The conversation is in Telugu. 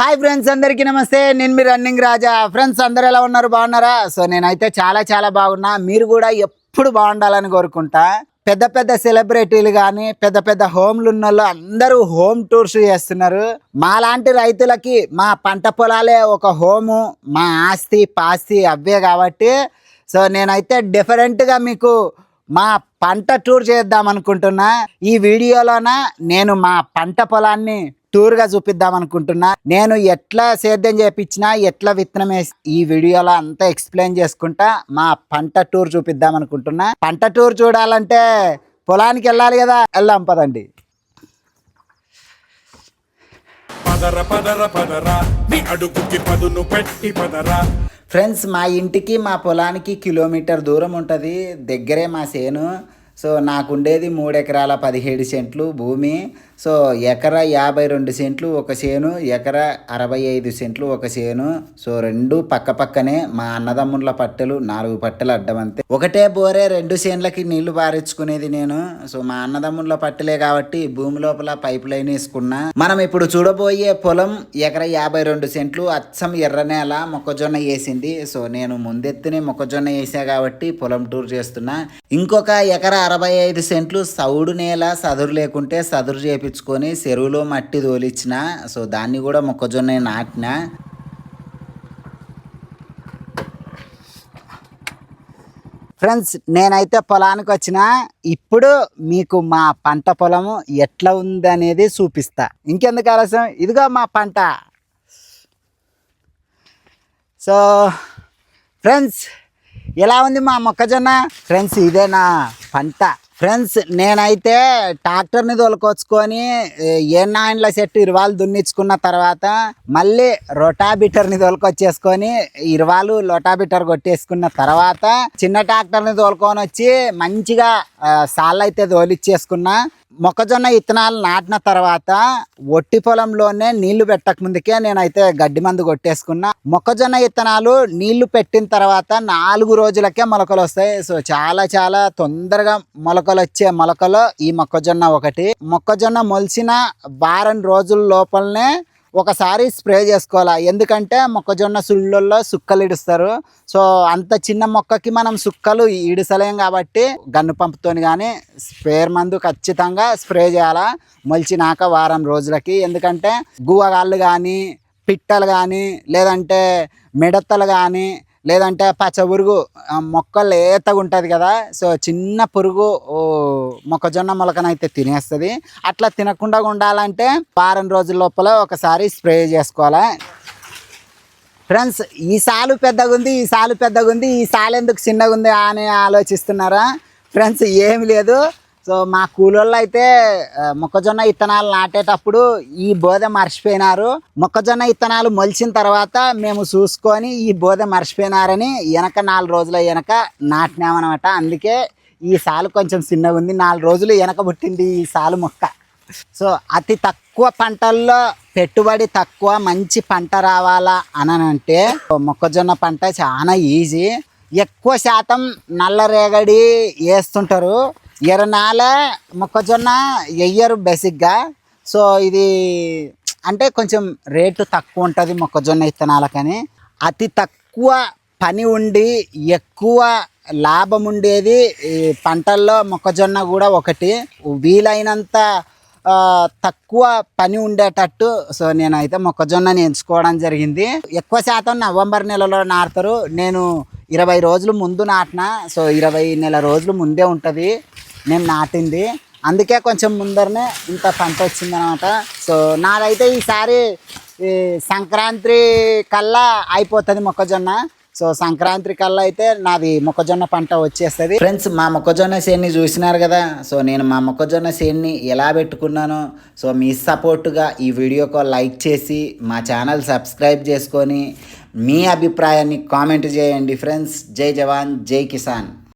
హాయ్ ఫ్రెండ్స్ అందరికీ నమస్తే. నేను మీ రన్నింగ్ రాజా ఫ్రెండ్స్ అందరు ఎలా ఉన్నారు? బాగున్నారా? సో నేనైతే చాలా చాలా బాగున్నా. మీరు కూడా ఎప్పుడు బాగుండాలని కోరుకుంటా. పెద్ద పెద్ద సెలబ్రిటీలు కానీ పెద్ద పెద్ద హోమ్లు ఉన్న వాళ్ళు అందరూ హోమ్ టూర్స్ చేస్తున్నారు. మా లాంటి రైతులకి మా పంట పొలాలే ఒక హోము మా ఆస్తి పాస్తి అవే కాబట్టి సో నేనైతే డిఫరెంట్గా మీకు మా పంట టూర్ చేద్దాం అనుకుంటున్నా. ఈ వీడియోలోన నేను మా పంట పొలాన్ని టూర్గా చూపిద్దాం అనుకుంటున్నా. నేను ఎట్లా సేద్యం చేపించినా ఎట్లా విత్తనం వేసి ఈ వీడియోలో అంతా ఎక్స్ప్లెయిన్ చేసుకుంటా. మా పంట టూర్ చూపిద్దాం అనుకుంటున్నా. పంట టూర్ చూడాలంటే పొలానికి వెళ్ళాలి కదా. వెళ్దాం పదండి. పదర పదర పదర. నీ అడుగుకి పదును పెట్టి పదరా. ఫ్రెండ్స్ మా ఇంటికి మా పొలానికి కిలోమీటర్ దూరం ఉంటుంది. దగ్గరే మా సేను. సో నాకుండేది మూడు ఎకరాల పదిహేడు సెంట్లు భూమి. సో ఎకర యాభై రెండు సెంట్లు ఒక చేను ఎకర అరవై ఐదు సెంట్లు ఒక చేను. సో రెండు పక్క పక్కనే మా అన్నదమ్ముల పట్టెలు నాలుగు పట్టెలు అడ్డం అంతే. ఒకటే బోరే రెండు సేన్లకి నీళ్ళు పారించుకునేది నేను. సో మా అన్నదమ్ముల పట్టెలే కాబట్టి భూమి లోపల పైప్ లైన్ వేసుకున్నా. మనం ఇప్పుడు చూడబోయే పొలం ఎకరా యాభై రెండు సెంట్లు అచ్చం ఎర్ర నేల మొక్కజొన్న వేసింది. సో నేను ముందెత్తునే మొక్కజొన్న వేసా కాబట్టి పొలం టూర్ చేస్తున్నా. ఇంకొక ఎకరా అరవై ఐదు సెంట్లు సౌడు నేల సదురు లేకుంటే సదురు చేపించుకొని చెరువులో మట్టి తోలిచ్చిన. సో దాన్ని కూడా మొక్కజొన్న నాటిన. ఫ్రెండ్స్ నేనైతే పొలానికి వచ్చిన. ఇప్పుడు మీకు మా పంట పొలము ఎట్లా ఉందనేది చూపిస్తా. ఇంకెందుకు ఆలస్యం? ఇదిగో మా పంట. సో ఫ్రెండ్స్ ఎలా ఉంది మా మొక్కజొన్న? ఫ్రెండ్స్ ఇదే నా పంట. ఫ్రెండ్స్ నేనైతే ట్రాక్టర్ని తోలుకొచ్చుకొని ఏ నాయన్ల చెట్టు ఇరువాలు దున్నించుకున్న తర్వాత మళ్ళీ రొటాబిటర్ని తోలుకొచ్చేసుకొని ఇరువాలు లొటాబిటర్ కొట్టేసుకున్న తర్వాత చిన్న ట్రాక్టర్ని తోలుకొని వచ్చి మంచిగా ఆ, సాళ్ళు అయితే తోలిచ్చేసుకున్నా. మొక్కజొన్న ఇత్తనాలు నాటిన తర్వాత ఒట్టి పొలంలోనే నీళ్ళు పెట్టక ముందుకే నేనైతే గడ్డి మందు కొట్టేసుకున్నా. మొక్కజొన్న ఇత్తనాలు నీళ్ళు పెట్టిన తర్వాత నాలుగు రోజులకే మొలకలు వస్తాయి సో చాలా చాలా తొందరగా మొలకలు వచ్చే మొలకలో ఈ మొక్కజొన్న ఒకటి. మొక్కజొన్న మొలిసిన వారం రోజుల లోపలనే ఒకసారి స్ప్రే చేసుకోవాలా? ఎందుకంటే మొక్కజొన్న సుళ్ళల్లో సుక్కలు ఇడుస్తారు సో అంత చిన్న మొక్కకి మనం సుక్కలు ఇడిసలేం కాబట్టి గన్ను పంపుతోని కానీ స్పేర్ మందు ఖచ్చితంగా స్ప్రే చేయాలా? మొలిచినాక వారం రోజులకి. ఎందుకంటే గువ్వగాళ్ళు కానీ పిట్టలు కానీ లేదంటే మిడతలు కానీ లేదంటే పచ్చ పురుగు మొక్క లేతగా ఉంటుంది కదా సో చిన్న పురుగు మొక్కజొన్న మొలకనైతే తినేస్తుంది. అట్లా తినకుండా ఉండాలంటే వారం రోజుల లోపల ఒకసారి స్ప్రే చేసుకోవాలి. ఫ్రెండ్స్ ఈ సాలు పెద్దగా ఉంది ఈ సాలు పెద్దగా ఉంది ఈ సాలు ఎందుకు చిన్నగా ఉంది అని ఆలోచిస్తున్నారా? ఫ్రెండ్స్ ఏమి లేదు. సో మా కూలోళ్ళు అయితే మొక్కజొన్న ఇత్తనాలు నాటేటప్పుడు ఈ బోధ మర్చిపోయినారు. మొక్కజొన్న ఇత్తనాలు మొలిచిన తర్వాత మేము చూసుకొని ఈ బోధ మర్చిపోయినారని వెనక నాలుగు రోజుల వెనక నాటినామనమాట అందుకే ఈ సాలు కొంచెం చిన్నగా ఉంది. నాలుగు రోజులు వెనక పుట్టింది ఈ సాలు మొక్క. సో అతి తక్కువ పంటల్లో పెట్టుబడి తక్కువ మంచి పంట రావాలా అని అంటే మొక్కజొన్న పంట చాలా ఈజీ. ఎక్కువ శాతం నల్ల రేగడి వేస్తుంటారు. ఎర్రనాల మొక్కజొన్న వెయ్యరు బేసిక్గా. సో ఇది అంటే కొంచెం రేటు తక్కువ ఉంటుంది మొక్కజొన్న విత్తనాలకని అతి తక్కువ పని ఉండి ఎక్కువ లాభం ఉండేది ఈ పంటల్లో మొక్కజొన్న కూడా ఒకటి. వీలైనంత తక్కువ పని ఉండేటట్టు సో నేనైతే మొక్కజొన్నని ఎంచుకోవడం జరిగింది. ఎక్కువ శాతం నవంబర్ నెలలో నాటుతారు. నేను ఇరవై రోజులు ముందు నాటిన సో ఇరవై నెల రోజులు ముందే ఉంటుంది. నేను నాటింది. అందుకే కొంచెం ముందరనే ఇంత పంట వచ్చిందనమాట సో నాదైతే ఈసారి సంక్రాంతి కల్లా అయిపోతుంది మొక్కజొన్న. సో సంక్రాంతి కల్లా అయితే నాది మొక్కజొన్న పంట వచ్చేస్తుంది. ఫ్రెండ్స్ మా మొక్కజొన్న సేన్ని చూసినారు కదా. సో నేను మా మొక్కజొన్న సేన్ని ఎలా పెట్టుకున్నానో సో మీ సపోర్టుగా ఈ వీడియోకు లైక్ చేసి మా ఛానల్ సబ్స్క్రైబ్ చేసుకొని మీ అభిప్రాయాన్ని కామెంట్ చేయండి ఫ్రెండ్స్. జై జవాన్ జై కిసాన్.